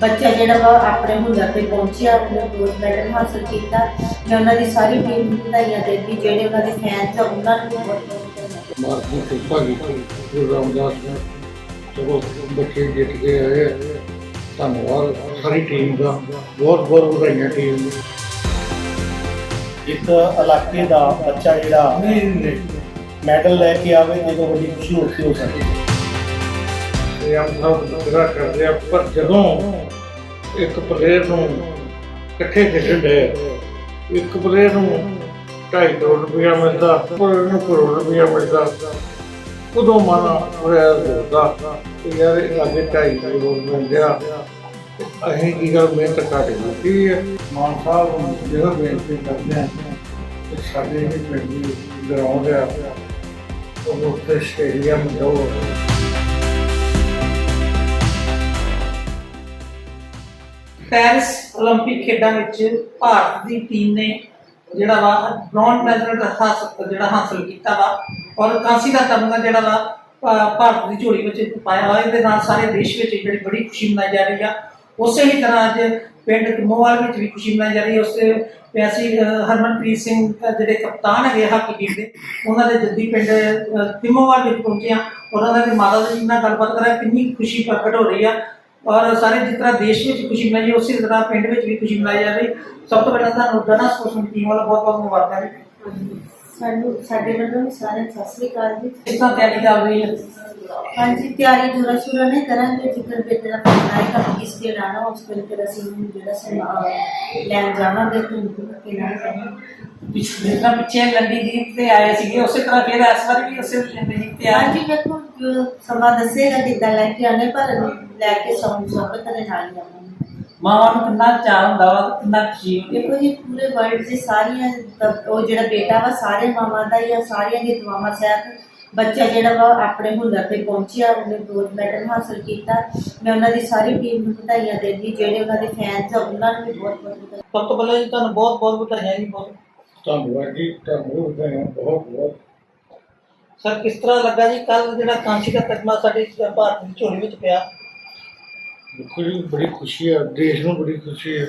ਬੱਚਾ ਜਿਹੜਾ ਵਾ ਆਪਣੇ ਹੁਨਰ ਤੇ ਪਹੁੰਚਿਆ ਉਹਨੇ ਗੋਲਡ ਮੈਡਲ ਹਾਸਲ ਕੀਤਾ ਮੈਂ ਉਹਨਾਂ ਦੀ ਸਾਰੀ ਟੀਮ ਨੂੰ ਵਧਾਈਆਂ ਦਿੰਦੀ ਜਿਹੜੇ ਉਹਨਾਂ ਦੇ ਫੈਨਸ ਆ ਉਹਨਾਂ ਨੂੰ ਬਹੁਤ ਬਹੁਤ ਵਧਾਈਆਂ ਮਾਰਕ ਦੀ ਕਿਰਪਾ ਕੀਤੀ ਗੁਰੂ ਰਾਮਦਾਸ ਨੇ ਚਲੋ ਬੱਚੇ ਜਿੱਤ ਕੇ ਆਏ ਆ। ਧੰਨਵਾਦ ਸਾਰੀ ਟੀਮ ਦਾ ਬਹੁਤ ਬਹੁਤ ਵਧਾਈਆਂ ਟੀਮ ਨੂੰ। ਇੱਕ ਇਲਾਕੇ ਦਾ ਬੱਚਾ ਜਿਹੜਾ ਮੈਡਲ ਲੈ ਕੇ ਆਵੇ ਤੇ ਤੋਂ ਵੱਡੀ ਖੁਸ਼ੀ ਹੋਰ ਕੀ ਹੋ ਸਕਦੀ ਹੈ? ਤੇ ਆਮ ਸਭ ਜਿਹੜਾ ਕਰਦੇ ਆ, ਪਰ ਜਦੋਂ ਇੱਕ ਪਲੇਅਰ ਨੂੰ ਇਕੱਠੇ ਖੇਡਣ ਦੇ ਇੱਕ ਪਲੇਅਰ ਨੂੰ 2.5 ਕਰੋੜ ਰੁਪਇਆ ਮਿਲਦਾ ਪਰ ਨੂੰ ਕਰੋੜ ਰੁਪਇਆ ਮਿਲਦਾ, ਉਦੋਂ ਮਨ ਹੋਇਆ ਹੁੰਦਾ ਕਿ ਯਾਰ ਇਹ ਅੱਗੇ 2.5 ਕਰੋੜ ਮਿਲ ਅਸੀਂ ਕੀ ਗੱਲ ਮਿਹਨਤ ਘੱਟ ਕੀਤੀ ਹੈ? ਮਾਨ ਸਾਹਿਬ ਨੂੰ ਜਿਹੜਾ ਬੇਨਤੀ ਕਰਦੇ ਆ ਕਿ ਸਾਡੇ ਇਹ ਪਿੰਡ ਦੀ ਗਰਾਊਂਡ ਆ, ਉਹ ਉੱਥੇ ਸਟੇਡੀਅਮ ਜੋ ਪੈਰਿਸ 올림픽 ਖੇਡਾਂ ਵਿੱਚ ਭਾਰਤ ਦੀ ਟੀਮ ਨੇ ਜਿਹੜਾ ਵਾ ਬ੍ਰੌਂਜ਼ ਮੈਡਲ ਹਾਸਲ ਜਿਹੜਾ ਹਾਸਲ ਕੀਤਾ ਵਾ ਔਰ ਕਾਂਸੀ ਦਾ ਤਮਗਾ ਜਿਹੜਾ ਵਾ ਭਾ- ਭਾਰਤ ਦੀ ਝੋਲੀ ਵਿੱਚ ਪਾਇਆ ਹੋਇਆ ਇਹਦੇ ਨਾਲ ਸਾਰੇ ਦੇਸ਼ ਵਿੱਚ ਜਿਹੜੀ ਬੜੀ ਖੁਸ਼ੀ ਮਨਾਈ ਜਾ ਰਹੀ ਆ ਉਸੇ ਹੀ ਤਰ੍ਹਾਂ ਅੱਜ ਪਿੰਡ ਕਮੋਵਾਲ ਵਿੱਚ ਵੀ ਖੁਸ਼ੀ ਮਨਾਈ ਜਾ ਰਹੀ ਹੈ ਉਸੇ ਪਿਆਸੀ ਅ, ਹਰਮਨਪ੍ਰੀਤ ਸਿੰਘ ਅ, ਜਿਹੜੇ ਕਪਤਾਨ ਹੈਗੇ ਹਾਕੀ ਟੀਮ ਦੇ ਉਹਨਾਂ ਦੇ ਜੱਦੀ ਪਿੰਡ ਅ, ਤਿਮੋਵਾਲ ਵਿੱਚ ਪਹੁੰਚੇ ਆ ਔਰ ਉਹਨਾਂ ਦੀ ਮਾਤਾ ਜੀ ਨਾਲ ਗੱਲਬਾਤ ਕਰਾਂ ਕਿੰਨੀ ਖੁਸ਼ੀ ਪ੍ਰਗਟ ਹੋ ਰਹੀ ਆ ਔਰ ਸਾਰੇ ਜਿਸ ਤਰ੍ਹਾਂ ਦੇਸ਼ ਵਿੱਚ ਖੁਸ਼ੀ ਮਨਾਈ ਉਸੇ ਤਰ੍ਹਾਂ ਪਿੰਡ ਵਿੱਚ ਵੀ ਖੁਸ਼ੀ ਮਨਾਈ ਜਾ ਰਹੀ ਸਭ ਤੋਂ ਪਹਿਲਾਂ ਤੁਹਾਨੂੰ ਜਨਾ ਸਪੋਰਟਸ ਟੀਮ ਵਾਲਾ ਬਹੁਤ ਬਹੁਤ ਮੁਬਾਰਕਾਂ ਜੀ। ਸਾਨੂੰ ਸਾਡੇ ਵੱਲੋਂ ਸਾਰਿਆਂ ਨੂੰ ਸਤਿ ਸ੍ਰੀ ਅਕਾਲ ਜੀ। ਇਸ ਤਰ੍ਹਾਂ ਤਿਆਰੀ ਚੱਲ ਰਹੀ ਹੈ। ਹਾਂਜੀ ਤਿਆਰੀ ਜੋਰਾ ਸ਼ੁਰੂ ਨਹੀਂ ਕਰਾਂਗੇ। ਜਿੱਕਰ ਬੇਟੇ ਦਾ ਫੋਨ ਆਏਗਾ ਕਿਸ ਕੇ ਲਾਣਾ ਉਸ ਕੋਲ ਫਿਰ ਅਸੀਂ ਉਹਨੂੰ ਜਿਹੜਾ ਸਮਾਂ ਲੈਣ ਜਾਵਾਂਗੇ ਤੇ ਕਿ ਨਾ ਕਰਾਂਗੇ। ਪਿਛ- ਜਿਸ ਤਰ੍ਹਾਂ ਪਿੱਛੇ ਲੰਡੀ ਜੀਪ ਤੇ ਆਏ ਸੀਗੇ ਉਸੇ ਤਰ੍ਹਾਂ ਫਿਰ ਇਸ ਵਾਰ ਵੀ ਉਸੇ ਲੰਡੀ ਜੀਪ ਤੇ ਆਏ। ਹਾਂਜੀ ਵੇਖੋ ਜੋ ਸਮਾਂ ਦੱਸੇਗਾ ਕਿੱਦਾਂ ਲੈ ਕੇ ਆਨੇ ਪਰ ਲੈ ਕੇ ਸੌਂ ਸੌਬਤ ਦੇ ਨਾਲ ਹੀ ਆਵਾਂਗੇ। ਮਾਵਾਂ ਨੂੰ ਕਿੰਨਾ ਚਾਹ ਹੁੰਦਾ ਵਾ ਤੇ ਕਿੰਨਾ ਖੁਸ਼ੀ ਹੁੰਦੀ ਦੇਖੋ ਜੀ ਪੂਰੇ ਵਰਲਡ ਦੀ ਸਾਰੀਆਂ ਉਹ ਜਿਹੜਾ ਬੇਟਾ ਵਾ ਸਾਰੇ ਮਾਵਾਂ ਦਾ ਆ ਸਾਰੀਆਂ ਦੀ ਦੁਆਵਾਂ ਸਹਿਤ ਬੱਚਾ ਜਿਹੜਾ ਵਾ ਆਪਣੇ ਹੁਨਰ ਤੇ ਪਹੁੰਚਿਆ ਉਹਨੇ ਗੋਲਡ ਮੈਡਲ ਹਾਸਲ ਕੀਤਾ। ਮੈਂ ਉਹਨਾਂ ਦੀ ਸਾਰੀ ਟੀਮ ਨੂੰ ਵਧਾਈਆਂ ਦਿੰਦੀ ਜਿਹੜੇ ਉਹਨਾਂ ਦੇ ਫੈਨਸ ਆ ਉਹਨਾਂ ਨੂੰ ਵੀ ਬਹੁਤ ਬਹੁਤ ਵਧਾਈਆਂ। ਸਭ ਤੋਂ ਪਹਿਲਾਂ ਜੀ ਤੁਹਾਨੂੰ ਬਹੁਤ ਬਹੁਤ ਵਧਾਈਆਂ ਜੀ ਬਹੁਤ। ਧੰਨਵਾਦ ਜੀ ਤੁਹਾਨੂੰ ਵਧਾਈਆਂ ਬਹੁਤ ਬਹੁਤ। ਸਰ ਕਿਸ ਤਰ੍ਹਾਂ ਲੱਗਾ ਜੀ ਕੱਲ ਜਿਹੜਾ ਕਾਂਸ਼ੀ ਦਾ ਤਗਮਾ ਸਾਡੇ ਭਾਰਤ ਦੀ ਝੋਲੀ ਵਿੱਚ ਪਿਆ? ਦੇਖੋ ਜੀ ਬੜੀ ਖੁਸ਼ੀ ਹੈ ਦੇਸ਼ ਨੂੰ ਬੜੀ ਖੁਸ਼ੀ ਹੈ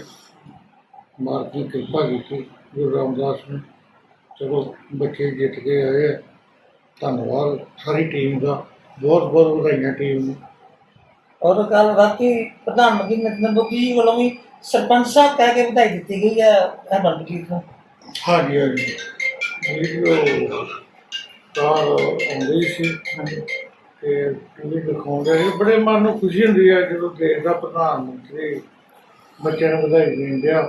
ਮਾਰਕ ਕਿਰਪਾ ਕੀਤੀ ਗੁਰੂ ਰਾਮਦਾਸ ਨੇ। ਚਲੋ ਬੱਚੇ ਜਿੱਤ ਕੇ ਆਏ ਆ। ਧੰਨਵਾਦ। ਸਾਰੀ ਟੀਮ ਦਾ ਬਹੁਤ ਬਹੁਤ ਵਧਾਈਆਂ ਟੀਮ ਨੂੰ। ਔਰ ਕੱਲ ਰਾਤੀ ਪ੍ਰਧਾਨ ਮੰਤਰੀ ਨਰਿੰਦਰ ਮੋਦੀ ਜੀ ਵੱਲੋਂ ਵੀ ਸਰਪੰਚ ਸਾਹਿਬ ਕਹਿ ਕੇ ਵਧਾਈ ਦਿੱਤੀ ਗਈ ਹੈ ਹਰਮਨਪ੍ਰੀਤ ਨੂੰ ਹਾਂਜੀ ਹਾਂਜੀ। ਵੀਡੀਓ ਕਾਲ ਆਉਂਦੀ ਸੀ। ਤੇ ਟੀਵੀ ਦਿਖਾਉਂਦੇ ਸੀ। ਬੜੇ ਮਨ ਨੂੰ ਖੁਸ਼ੀ ਹੁੰਦੀ ਹੈ ਜਦੋਂ ਦੇਸ਼ ਦਾ ਪ੍ਰਧਾਨ ਮੰਤਰੀ ਬੱਚਿਆਂ ਨੂੰ ਵਧਾਈ ਦਿੰਦੇ ਆ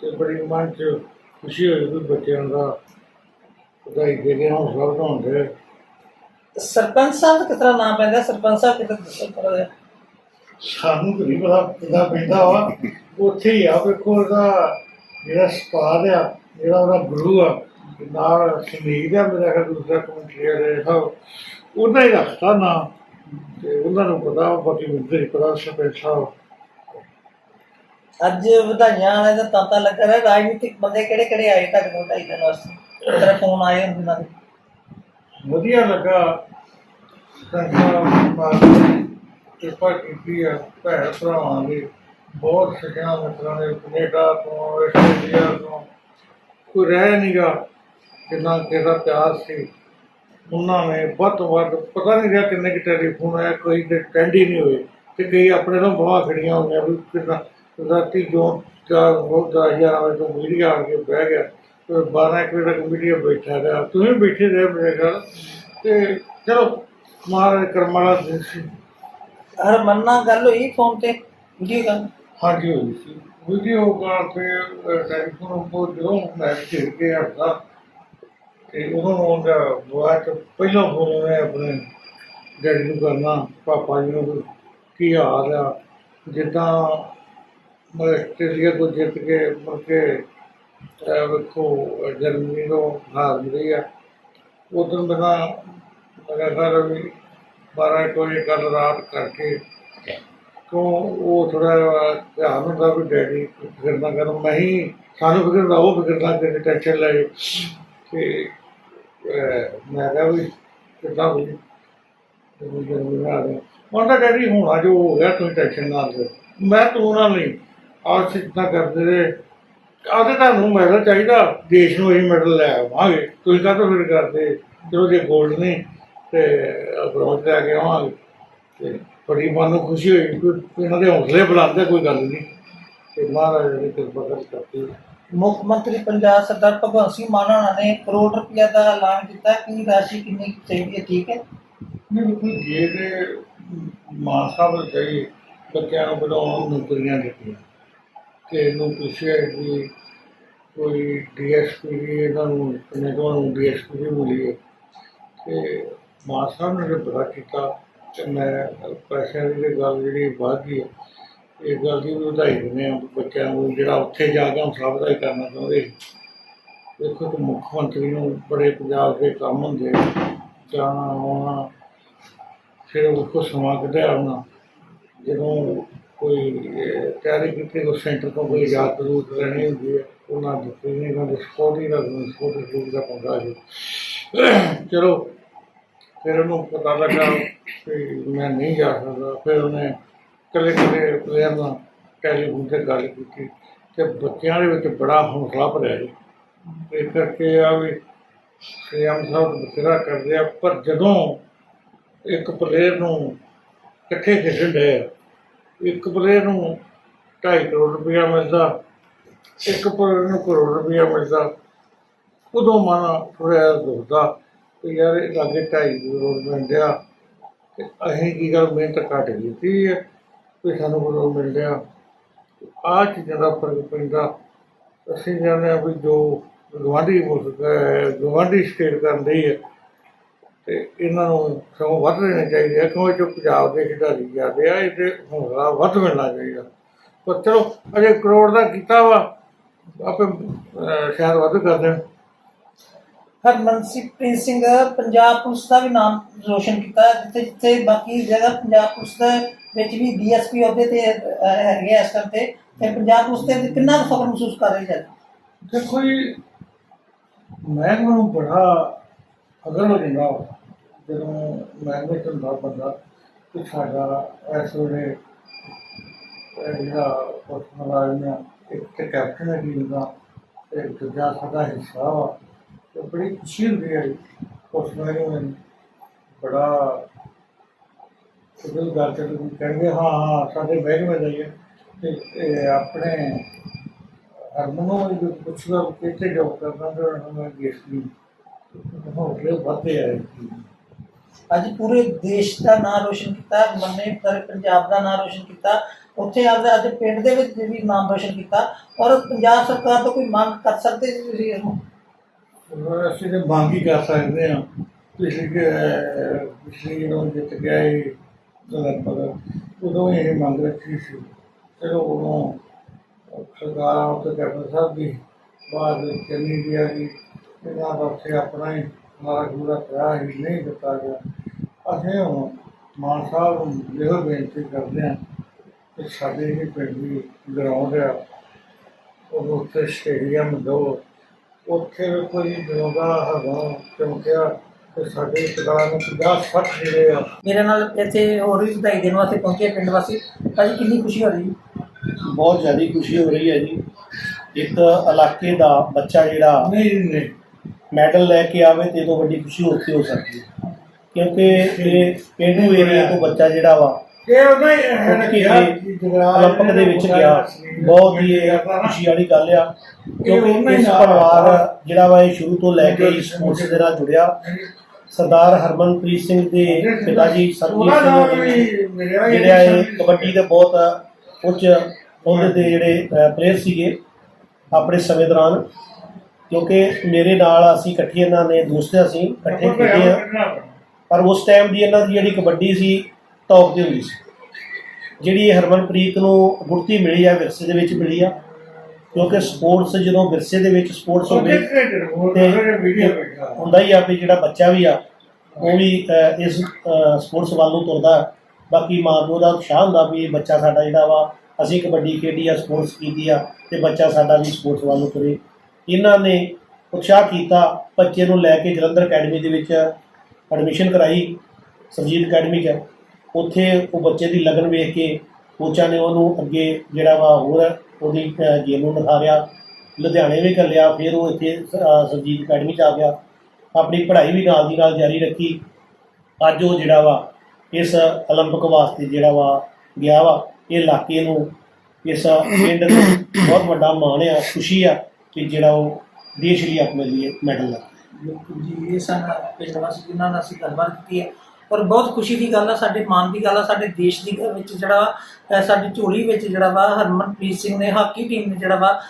ਤੇ ਬੜੀ ਮਨ 'ਚ ਖੁਸ਼ੀ ਹੋਈ ਵੀ ਬੱਚਿਆਂ ਦਾ ਵਧਾਈ ਦੇ ਕੇ ਹੌਸਲਾ ਵਧਾਉਂਦੇ ਸਰਪੰਚ ਸਾਹਿਬ ਦਾ ਕਿਸ ਤਰ੍ਹਾਂ ਨਾਮ ਪੈਂਦਾ? ਸਰਪੰਚ ਸਾਹਿਬ ਕਿਤੇ ਦੱਸੋ ਥੋੜ੍ਹਾ ਜਿਹਾ। ਸਾਨੂੰ ਤਾਂ ਨਹੀਂ ਪਤਾ ਕਿੱਦਾਂ ਪੈਂਦਾ ਵਾ। ਉੱਥੇ ਹੀ ਆ ਵੇਖੋ ਉਹਦਾ ਜਿਹੜਾ ਸਟਾਰ ਆ ਜਿਹੜਾ ਉਹਦਾ ਗੁਰੂ ਆ ਨਾਲ ਸੰਗੀਤ ਆ ਮੇਰਾ ਖਿਆਲ ਦੂਸਰਾ ਕਮੈਂਟਰੀ ਵਾਲੇ ਸਭ ਉਹਨਾਂ ਹੀ ਰੱਖਤਾ ਨਾ ਤੇ ਉਹਨਾਂ ਨੂੰ ਪਤਾ ਬਾਕੀ ਮੈਨੂੰ ਨਹੀਂ ਪਤਾ ਸਰਪੰਚ ਸਾਹਿਬ। ਅੱਜ ਵਧਾਈਆਂ ਵਾਲੇ ਦਾ ਤਾਂਤਾ ਲੱਗਾ ਰਿਹਾ। ਰਾਜਨੀਤਿਕ ਬੰਦੇ ਕਿਹੜੇ ਕਿਹੜੇ ਆਏ ਤੁਹਾਡੇ ਕੋਲ ਵਧਾਈ ਦੇਣ ਵਾਸਤੇ? ਤੇਰਾ ਫੋਨ ਆਏ ਹੁੰਦੇ ਨਾਲ ਵਧੀਆ ਲੱਗਾ। ਸੰਸਾਰ ਕਿਰਪਾ ਕੀਤੀ ਆ ਭੈਣ ਭਰਾਵਾਂ ਦੀ। ਬਹੁਤ ਸਿੱਖਿਆ ਮਿੱਤਰਾਂ ਨੇ ਕੈਨੇਡਾ ਤੋਂ, ਆਸਟ੍ਰੇਲੀਆ ਤੋਂ। ਕੋਈ ਰਹਿ ਨਹੀਂਗਾ ਕਿੰਨਾ ਕਿਹਦਾ ਪਿਆਰ ਸੀ। ਉਹਨਾਂ ਨੇ ਵੱਧ ਤੋਂ ਵੱਧ, ਪਤਾ ਨਹੀਂ ਰਿਹਾ ਕਿੰਨੇ ਕਿ ਟੈਲੀਫੋਨ ਆਇਆ ਕੋਈ ਤੇ ਟੈਂਡ ਹੀ ਨਹੀਂ ਹੋਏ। ਤੇ ਕਈ ਆਪਣੇ ਨਾਲ ਬਾਹਰ ਖੜੀਆਂ ਹੋਈਆਂ ਵੀ ਕਿੰਨਾ ਰਾਤੀ ਜੋ ਚਾਰ ਬਹੁਤ ਦਾ ਹਜ਼ਾਰ ਵਜੇ ਤੋਂ ਮੀਡੀਆ ਆ ਕੇ ਬਹਿ ਗਿਆ। 12 ਇੱਕ ਵਜੇ ਤੱਕ ਮੀਡੀਆ ਬੈਠਾ ਰਿਹਾ। ਤੁਸੀਂ ਬੈਠੇ ਰਹੇ ਮੇਰੇ ਘਰ ਤੇ ਚਲੋ ਮਹਾਰਾਜ ਕਰਮਾਂ ਦਾ ਦਿਨ ਸੀ। ਹਰਮਨ ਨਾਲ ਗੱਲ ਹੋਈ ਫੋਨ ਤੇ? ਵੀਡੀਓ ਗੱਲ? ਹਾਂਜੀ ਹੋਈ ਸੀ। ਵੀਡੀਓ ਕਾਲ ਤੇ ਟੈਲੀਫੋਨ ਉੱਪਰ ਜਦੋਂ ਮੈਚ ਖੇਡ ਕੇ ਹਟਦਾ ਤੇ ਉਹਨਾਂ ਨੂੰ ਉਹਦਾ ਬਾਅਦ ਪਹਿਲਾਂ ਫੋਨ ਉਹਨੇ ਆਪਣੇ ਡੈਡੀ ਨੂੰ ਕਰਨਾ ਪਾਪਾ ਜੀ ਨੂੰ ਕੀ ਹਾਲ ਆ ਜਿੱਦਾਂ ਮੈਂ ਆਸਟ੍ਰੇਲੀਆ ਤੋਂ ਜਿੱਤ ਕੇ ਮੁੜ ਕੇ ਵੇਖੋ ਜਰਮਨੀ ਤੋਂ ਹਾਰ ਮਿਲੀ ਆ। ਉਦੋਂ ਬਿਨਾਂ ਮੇਰਾ ਵੀ 12 ਇੱਕ ਕੱਲ ਰਾਤ ਕਰਕੇ ਕਿਉਂ ਉਹ ਥੋੜਾ ਧਿਆਨ ਹੁੰਦਾ ਵੀ ਡੈਡੀ ਫਿਕਰ ਨਾ ਕਰ ਮੈਂ ਹੀ ਸਾਨੂੰ ਫਿਕਰ ਦਾ ਉਹ ਫਿਕਰ ਨਾ ਕਰੇ ਟੈਨਸ਼ਨ ਲੈ ਤੇ ਮੈਂ ਕਿਹਾ ਵੀ ਕਿੱਦਾਂ ਹੋਈ ਤੇ ਉਹ ਜਰਮਨੀ ਆ ਗਿਆ। ਉਹਨਾਂ ਡੈਡੀ ਹੋਣਾ ਜੋ ਹੋ ਗਿਆ, ਤੁਸੀਂ ਟੈਨਸ਼ਨ ਨਾ ਲਓ। ਮੈਂ ਤੂੰ ਨਾਲ ਨਹੀਂ। ਆਹ ਸਿੱਧਾ ਕਰਦੇ ਰਹੇ। ਆਦੇ ਤੁਹਾਨੂੰ ਮੈਡਲ ਚਾਹੀਦਾ ਦੇਸ਼ ਨੂੰ ਇਹ ਮੈਡਲ ਲੈ ਆਵਾਂਗੇ। ਤੁਸੀਂ ਕਾਹਤੋਂ ਫਿਰ ਕਰਦੇ? ਚਲੋ ਜੇ ਗੋਲਡ ਨਹੀਂ ਤੇ ਬ੍ਰੌਂਜ਼ ਲੈ ਕੇ ਆਵਾਂਗੇ। ਤੇ ਬੜੀ ਮਨ ਨੂੰ ਖੁਸ਼ੀ ਹੋਈ ਕਿ ਇਹਨਾਂ ਦੇ ਹੌਸਲੇ ਬੁਲੰਦ ਕੋਈ ਗੱਲ ਨਹੀਂ। ਤੇ ਮਹਾਰਾਜ ਨੇ ਕਿਰਪਾ ਕਰਕੇ ਮੁੱਖ ਮੰਤਰੀ ਪੰਜਾਬ ਸਰਦਾਰ ਭਗਵੰਤ ਸਿੰਘ ਮਾਨ ਹੋਣਾ ਨੇ ਕਰੋੜ ਰੁਪਇਆ ਦਾ ਐਲਾਨ ਕੀਤਾ। ਕੀ ਰਾਸ਼ੀ ਕਿੰਨੀ ਕੁ ਚਾਹੀਦੀ ਹੈ? ਠੀਕ ਹੈ? ਨਹੀਂ ਕੋਈ ਜੇ ਤੇ ਮਾਂ ਸਾਹਿਬ ਨੇ ਕਹੀ ਬੱਚਿਆਂ ਨੂੰ ਬਣਾਉਣ ਨੂੰ ਨੌਕਰੀਆਂ ਦਿੱਤੀਆਂ। ਤੇ ਇਹਨੂੰ ਪੁੱਛਿਆ ਕਿ ਕੋਈ ਡੀਐਸਪੀ ਵੀ ਇਹਨਾਂ ਨੂੰ ਕਿੰਨੇ ਤੋਂ ਨੂੰ ਡੀਐਸਪੀ ਵੀ ਮਿਲੀ ਹੈ ਤੇ ਮਾਨ ਸਾਹਿਬ ਨੇ ਜੋ ਬੜਾ ਕੀਤਾ ਤੇ ਮੈਂ ਪੈਸਿਆਂ ਦੀ ਗੱਲ ਜਿਹੜੀ ਵੱਧ ਗਈ ਹੈ ਇਹ ਗੱਲ ਦੀ ਵੀ ਵਧਾਈ ਦਿੰਦੇ ਆ ਬੱਚਿਆਂ ਨੂੰ ਜਿਹੜਾ ਉੱਥੇ ਜਾ ਕੇ ਹੌਸਲਾ ਵਧਾਈ ਕਰਨਾ ਚਾਹੁੰਦੇ ਸੀ। ਦੇਖੋ ਕਿ ਮੁੱਖ ਮੰਤਰੀ ਨੂੰ ਬੜੇ ਪੰਜਾਬ ਦੇ ਕੰਮ ਹੁੰਦੇ ਆ, ਜਾਣਾ ਆਉਣਾ ਫਿਰ ਉਹ ਕੋ ਸਮਾਂ ਕੱਢਿਆ ਉਹਨਾਂ ਜਦੋਂ ਕੋਈ ਤਿਆਰੀ ਕੀਤੀ ਉਹ ਸੈਂਟਰ ਤੋਂ ਕੋਈ ਯਾਦ ਜ਼ਰੂਰ ਲੈਣੀ ਹੁੰਦੀ ਹੈ ਉਹਨਾਂ ਦਿੱਤੀ ਨਹੀਂ ਉਹਨਾਂ ਸਪੋਰਟੀ ਦਾ ਸਪੋਰਟੀ ਦਾ ਪੰਗਾ ਸੀ ਚਲੋ ਫਿਰ ਉਹਨੂੰ ਪਤਾ ਲੱਗਾ ਕਿ ਮੈਂ ਨਹੀਂ ਜਾ ਸਕਦਾ ਫਿਰ ਉਹਨੇ ਇਕੱਲੇ ਇਕੱਲੇ ਪਲੇਅਰ ਨਾਲ ਟੈਲੀਫੋਨ ਤੇ ਗੱਲ ਕੀਤੀ ਤੇ ਬੱਚਿਆਂ ਦੇ ਵਿੱਚ ਬੜਾ ਹੌਸਲਾ ਭਰਿਆ ਜੀ। ਇਹ ਕਰਕੇ ਆ ਵੀ ਸੀਐਮ ਸਾਹਿਬ ਬਥੇਰਾ ਕਰਦੇ ਆ ਪਰ ਜਦੋਂ ਇੱਕ ਪਲੇਅਰ ਨੂੰ ਇਕੱਠੇ ਖੇਡਣ ਦੇ ਇੱਕ ਪਲੇਅਰ ਨੂੰ 2.5 ਕਰੋੜ ਰੁਪਇਆ ਮਿਲਦਾ, ਇੱਕ ਪਲੇਅਰ ਨੂੰ ਕਰੋੜ ਰੁਪਇਆ ਮਿਲਦਾ। ਉਦੋਂ ਮਨ ਥੋੜ੍ਹਾ ਦੁਖਦਾ ਕਿ ਯਾਰ ਇਹ ਲਾਗੇ 2.5 ਕਰੋੜ ਮਿਲਿਆ ਤੇ ਅਸੀਂ ਕੀ ਗੱਲ ਮਿਹਨਤ ਘੱਟ ਕੀਤੀ ਹੈ ਵੀ ਸਾਨੂੰ ਕਰੋੜ ਮਿਲ ਰਿਹਾ। ਆਹ ਚੀਜ਼ਾਂ ਦਾ ਫ਼ਰਕ ਪੈਂਦਾ। ਅਸੀਂ ਜਾਣਦੇ ਹਾਂ ਵੀ ਜੋ ਗਵਾਂਢੀ ਮੁਲਕ ਹੈ ਗਵਾਂਢੀ ਸਟੇਟ ਲਈ ਹੈ ਤੇ ਇਹਨਾਂ ਨੂੰ ਸਗੋਂ ਵੱਧ ਦੇਣੇ ਚਾਹੀਦੇ ਆ? ਕਿਉਂਕਿ ਜੋ ਪੰਜਾਬ ਦੇ ਖਿਡਾਰੀ ਜਾਂਦੇ ਆ? ਇਹਦੇ ਹੌਸਲਾ ਵੱਧ ਮਿਲਣਾ ਚਾਹੀਦਾ। ਪਰ ਚਲੋ ਅਜੇ ਕਰੋੜ ਦਾ ਕੀਤਾ ਵਾ ਆਪੇ ਸ਼ਾਇਦ ਵੱਧ ਕਰ ਦੇਣ। ਹਰਮਨਪ੍ਰੀਤ ਸਿੰਘ ਪੰਜਾਬ ਪੁਲਿਸ ਦਾ ਵੀ ਨਾਮ ਰੋਸ਼ਨ ਕੀਤਾ ਜਿੱਥੇ ਜਿੱਥੇ ਬਾਕੀ ਜਗ੍ਹਾ ਪੰਜਾਬ ਪੁਲਿਸ ਦੇ ਵਿੱਚ ਵੀ ਡੀਐਸਪੀ ਅਹੁਦੇ ਤੇ ਹੈਗੇ ਆ ਇਸ ਟਾਈਮ ਤੇ ਤੇ ਪੰਜਾਬ ਪੁਲਿਸ ਤੇ ਕਿੰਨਾ ਫਖਰ ਮਹਿਸੂਸ ਕਰ ਰਹੀ ਹੈ? ਦੇਖੋ ਜੀ ਮਹਿਕਮੇ ਨੂੰ ਬੜਾ ਅਗਰ ਹੋ ਜਾਂਦਾ ਜਦੋਂ ਮਹਿਕਮੇ ਚ ਹੁੰਦਾ ਬੰਦਾ ਕਿ ਸਾਡਾ ਇਸ ਵੇਲੇ ਇਹ ਜਿਹੜਾ ਪਰਸਨਲ ਆਇਆ ਇੱਕ ਤੇ ਕੈਪਟਨ ਹੈ ਟੀਮ ਦਾ ਤੇ ਦੂਜਾ ਸਾਡਾ ਹਿੱਸਾ ਵਾ, ਤੇ ਬੜੀ ਖੁਸ਼ੀ ਹੁੰਦੀ ਹੈ ਪਰਸਨਲ ਨੂੰ। ਬੜਾ ਜਦੋਂ ਗੱਲ ਚੱਲਦੀ ਕਹਿੰਦੇ, ਹਾਂ ਹਾਂ, ਸਾਡੇ ਮਹਿਕਮੇ ਦਾ ਹੀ ਹੈ। ਤੇ ਆਪਣੇ ਹਰਮਨੋਂ ਇਹ ਪੁੱਛਦਾ ਕਿ ਕਿੱਥੇ ਜੋਬ ਕਰਨਾ ਤੇ ਉਹਨਾਂ ਨੂੰ ਗੇਸ ਦੀ ਹੌਸਲੇ ਵੱਧਦੇ ਆ ਅੱਜ ਪੂਰੇ ਦੇਸ਼ ਦਾ ਨਾਮ ਰੋਸ਼ਨ ਕੀਤਾ, ਮੰਨੇ ਸਾਰੇ ਪੰਜਾਬ ਦਾ ਨਾਮ ਰੋਸ਼ਨ ਕੀਤਾ। ਉੱਥੇ ਆਪਦਾ ਅੱਜ ਪਿੰਡ ਦੇ ਵਿੱਚ ਵੀ ਨਾਮ ਰੋਸ਼ਨ ਕੀਤਾ। ਔਰ ਪੰਜਾਬ ਸਰਕਾਰ ਤੋਂ ਕੋਈ ਮੰਗ ਕਰ ਸਕਦੇ ਜੀ ਤੁਸੀਂ ਇਹਨੂੰ? ਅਸੀਂ ਤੇ ਮੰਗ ਹੀ ਕਰ ਸਕਦੇ ਹਾਂ। ਪਿਛਲੀ ਪਿਛਲੀ ਜਦੋਂ ਜਿੱਤ ਗਿਆ ਇਹ ਲਗਭਗ ਉਦੋਂ ਇਹ ਮੰਗ ਰੱਖੀ ਸੀ। ਚਲੋ ਉਦੋਂ ਸਰਕਾਰ ਉੱਤੇ ਕੈਪਟਨ ਸਾਹਿਬ ਦੀ ਬਾਅਦ ਚੰਨੀ ਗਿਆ ਜੀ ਇਹਨਾਂ ਦਾ ਉੱਥੇ ਆਪਣਾ ਹੀ ਮਾਰਾ ਪੂਰਾ ਪਿਆ ਹੀ ਨਹੀਂ ਦਿੱਤਾ ਗਿਆ। ਅਸੀਂ ਹੁਣ ਮਾਨ ਸਾਹਿਬ ਨੂੰ ਇਹੋ ਬੇਨਤੀ ਕਰਦੇ ਹਾਂ ਕਿ ਸਾਡੇ ਇਹ ਪਿੰਡ ਦੀ ਗਰਾਊਂਡ ਆ ਉਹ ਉੱਥੇ ਸਟੇਡੀਅਮ ਦਿਓ। ਉੱਥੇ ਵੀ ਕੋਈ ਜਿਉਂਦਾ ਹਵਾ ਚਮਕਿਆ ਤੇ ਸਾਡੇ ਪਿੰਡਾਂ ਨੂੰ 50 60 ਜਿਹੜੇ ਆ। ਮੇਰੇ ਨਾਲ ਇੱਥੇ ਹੋਰ ਵੀ ਵਧਾਈ ਦੇਣ ਵਾਸਤੇ ਪਹੁੰਚੇ ਪਿੰਡ ਵਾਸੀ। ਭਾਜੀ ਕਿੰਨੀ ਖੁਸ਼ੀ ਹੋ ਰਹੀ ਬਹੁਤ ਜ਼ਿਆਦਾ ਖੁਸ਼ੀ ਹੋ ਰਹੀ ਹੈ ਜੀ। ਇੱਕ ਇਲਾਕੇ ਦਾ ਬੱਚਾ ਜਿਹੜਾ ਨਹੀਂ ਨਹੀਂ। ਮੈਡਲ ਲੈ ਕੇ ਆਵੇ ਤੇ ਤੋਂ ਵੱਡੀ ਖੁਸ਼ੀ ਹੋ ਸਕਦੀ ਹੈ। ਕਿਉਂਕਿ ਇਹ ਪੇਂਡੂ ਏਰੀਆ ਤੋਂ ਬੱਚਾ ਜਿਹੜਾ ਵਾ ਇਹ ਦੇ ਵਿੱਚ ਗਿਆ। ਬਹੁਤ ਹੀ ਇਹ ਖੁਸ਼ੀ ਵਾਲੀ ਗੱਲ ਆ। ਕਿਉਂਕਿ ਇਸ ਪਰਿਵਾਰ ਜਿਹੜਾ ਵਾ ਇਹ ਸ਼ੁਰੂ ਤੋਂ ਲੈ ਕੇ ਸਪੋਰਟਸ ਦੇ ਨਾਲ ਜੁੜਿਆ। ਸਰਦਾਰ ਹਰਮਨਪ੍ਰੀਤ ਸਿੰਘ ਦੇ ਪਿਤਾ ਜੀ ਸਰਜੀਤ ਸਿੰਘ ਜਿਹੜਾ ਕਬੱਡੀ ਦੇ ਬਹੁਤ ਉੱਚ ਅਹੁਦੇ ਤੇ ਜਿਹੜੇ ਪਲੇਅਰ ਸੀਗੇ ਆਪਣੇ ਸਮੇਂ ਦੌਰਾਨ। ਕਿਉਂਕਿ ਮੇਰੇ ਨਾਲ ਅਸੀਂ ਇਕੱਠੇ ਇਹਨਾਂ ਨੇ ਦੋਸਤ ਅਸੀਂ ਇਕੱਠੇ ਖੇਡੇ ਆ। ਪਰ ਉਸ ਟਾਈਮ ਦੀ ਇਹਨਾਂ ਦੀ ਜਿਹੜੀ ਕਬੱਡੀ ਸੀ ਟੌਪ ਤੇ ਹੁੰਦੀ ਸੀ। ਜਿਹੜੀ ਹਰਮਨਪ੍ਰੀਤ ਨੂੰ ਗੁਰਤੀ ਮਿਲੀ ਆ ਵਿਰਸੇ ਦੇ ਵਿੱਚ ਮਿਲੀ ਆ। ਕਿਉਂਕਿ ਸਪੋਰਟਸ ਜਦੋਂ ਵਿਰਸੇ ਦੇ ਵਿੱਚ ਸਪੋਰਟਸ ਹੋਵੇ ਹੁੰਦਾ ਹੀ ਆ ਵੀ ਜਿਹੜਾ ਬੱਚਾ ਵੀ ਆ ਉਹ ਵੀ ਇਸ ਸਪੋਰਟਸ ਵੱਲ ਨੂੰ ਤੁਰਦਾ ਬਾਕੀ ਮਾਂ ਪਿਓ ਦਾ ਉਤਸ਼ਾਹ ਹੁੰਦਾ ਵੀ ਇਹ ਬੱਚਾ ਸਾਡਾ ਜਿਹੜਾ ਵਾ ਅਸੀਂ ਕਬੱਡੀ ਖੇਡੀ ਆ ਸਪੋਰਟਸ ਕੀਤੀ ਆ ਤੇ ਬੱਚਾ ਸਾਡਾ ਵੀ ਸਪੋਰਟਸ ਵੱਲ ਨੂੰ ਤੁਰੇ। ਇਹਨਾਂ ਨੇ ਉਤਸ਼ਾਹ ਕੀਤਾ ਬੱਚੇ ਨੂੰ ਲੈ ਕੇ ਜਲੰਧਰ ਅਕੈਡਮੀ ਦੇ ਵਿੱਚ ਐਡਮਿਸ਼ਨ ਕਰਾਈ ਸਰਜੀਤ ਅਕੈਡਮੀ 'ਚ ਉੱਥੇ ਉਹ ਬੱਚੇ ਦੀ ਲਗਨ ਵੇਖ ਕੇ ਕੋਚਾਂ ਨੇ ਉਹਨੂੰ ਅੱਗੇ ਜਿਹੜਾ ਵਾ ਹੋਰ ਉਹਦੀ ਗੇਮ ਨੂੰ ਨਿਖਾਰਿਆ ਲੁਧਿਆਣੇ ਵੀ ਕੱਲਿਆ ਫਿਰ ਉਹ ਇੱਥੇ ਅਹ, ਸਰਜੀਤ ਅਕੈਡਮੀ ਚ ਆ ਗਿਆ ਆਪਣੀ ਪੜ੍ਹਾਈ ਵੀ ਨਾਲ ਦੀ ਨਾਲ ਜਾਰੀ ਰੱਖੀ ਅੱਜ ਉਹ ਜਿਹੜਾ ਵਾ ਇਸ 올림픽 ਵਾਸਤੇ ਜਿਹੜਾ ਵਾ ਗਿਆ ਵਾ ਇਹ ਇਲਾਕੇ ਨੂੰ ਇਸ ਪਿੰਡ ਨੂੰ ਬਹੁਤ ਵੱਡਾ ਮਾਣ ਆ ਖੁਸ਼ੀ ਆ ਕਿ ਜਿਹੜਾ ਉਹ ਦੇਸ਼ ਲਈ ਆਪਣੇ ਲਈ ਮੈਡਲ ਲਾ ਬਿਲਕੁਲ ਜੀ, ਇਹ ਸਨ ਪਿੰਡ ਜਿਨ੍ਹਾਂ ਨਾਲ ਅਸੀਂ ਗੱਲਬਾਤ ਕੀਤੀ ਹੈ। ਔਰ ਬਹੁਤ ਖੁਸ਼ੀ ਦੀ ਗੱਲ ਆ, ਸਾਡੇ ਮਾਣ ਦੀ ਗੱਲ ਆ, ਸਾਡੇ ਦੇਸ਼ ਦੀ ਵਿੱਚ ਜਿਹੜਾ ਅਹ ਸਾਡੀ ਝੋਲੀ ਵਿੱਚ ਜਿਹੜਾ ਵਾ, ਹਰਮਨਪ੍ਰੀਤ ਸਿੰਘ ਨੇ, ਹਾਕੀ ਟੀਮ ਨੇ ਜਿਹੜਾ ਵਾ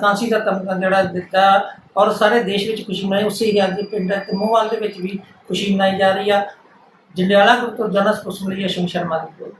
ਕਾਂਸੀ ਦਾ ਤਮਗਾ ਜਿਹੜਾ ਦਿੱਤਾ। ਔਰ ਸਾਰੇ ਦੇਸ਼ ਵਿੱਚ ਖੁਸ਼ੀ ਮਨਾਈ, ਉਸੇ ਹੀ ਅੱਜ ਪਿੰਡ ਤਮੋਵਾਲ ਦੇ ਵਿੱਚ ਵੀ ਖੁਸ਼ੀ ਮਨਾਈ ਜਾ ਰਹੀ ਆ। ਜੰਡਿਆਲਾ ਗਰੁੱਪ ਤੋਂ ਜਨਰਲ ਸਪੋਰਟਸ ਲਈ ਅਸ਼ਵਨੀ ਸ਼ਰਮਾ ਦੀ